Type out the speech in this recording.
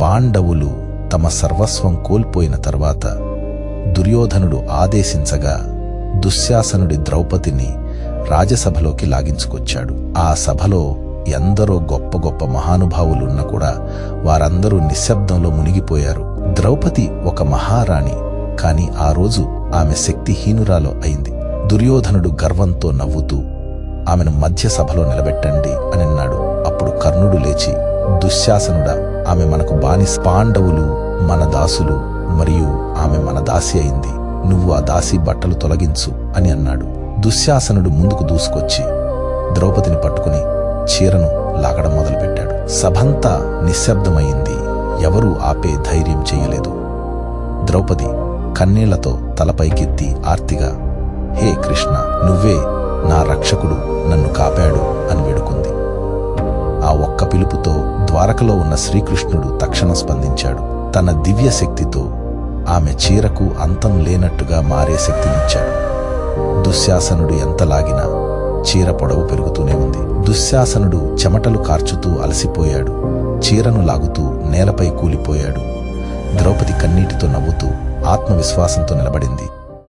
పాండవులు తమ సర్వస్వం కోల్పోయిన తర్వాత దుర్యోధనుడు ఆదేశించగా దుశ్శాసనుడి ద్రౌపదిని రాజసభలోకి లాగించుకొచ్చాడు. ఆ సభలో ఎందరో గొప్ప గొప్ప మహానుభావులున్నా కూడా వారందరూ నిశ్శబ్దంలో మునిగిపోయారు. ద్రౌపది ఒక మహారాణి కాని ఆ రోజు ఆమె శక్తిహీనురాలో అయింది. దుర్యోధనుడు గర్వంతో నవ్వుతూ ఆమెను మధ్య సభలో నిలబెట్టండి అని అన్నాడు. అప్పుడు కర్ణుడు లేచి దుశ్శాసనుడా ఆమె మనకు బానిస పాండవులు మన దాసులు మరియు ఆమె మన దాసి అయింది. నువ్వు ఆ దాసి బట్టలు తొలగించు అని అన్నాడు. దుశ్శాసనుడు ముందుకు దూసుకొచ్చి ద్రౌపదిని పట్టుకుని చీరను లాగడం మొదలుపెట్టాడు. సభంతా నిశ్శబ్దమైంది ఎవరూ ఆపే ధైర్యం చేయలేదు. ద్రౌపది కన్నీళ్ళతో తలపైకెత్తి ఆర్తిగా హే కృష్ణ నువ్వే నా రక్షకుడు నన్ను కాపాడు అని ద్వారకలో ఉన్న శ్రీకృష్ణుడు తక్షణ స్పందించాడు. తన దివ్య శక్తితో ఆమె చీరకు అంతం లేనట్టుగా మారే శక్తినిచ్చాడు. దుశ్శాసనుడు ఎంత లాగినా చీర పొడవు పెరుగుతూనే ఉంది. దుశ్శాసనుడు చెమటలు కార్చుతూ అలసిపోయాడు. చీరను లాగుతూ నేలపై కూలిపోయాడు. ద్రౌపది కన్నీటితో నవ్వుతూ ఆత్మవిశ్వాసంతో నిలబడింది.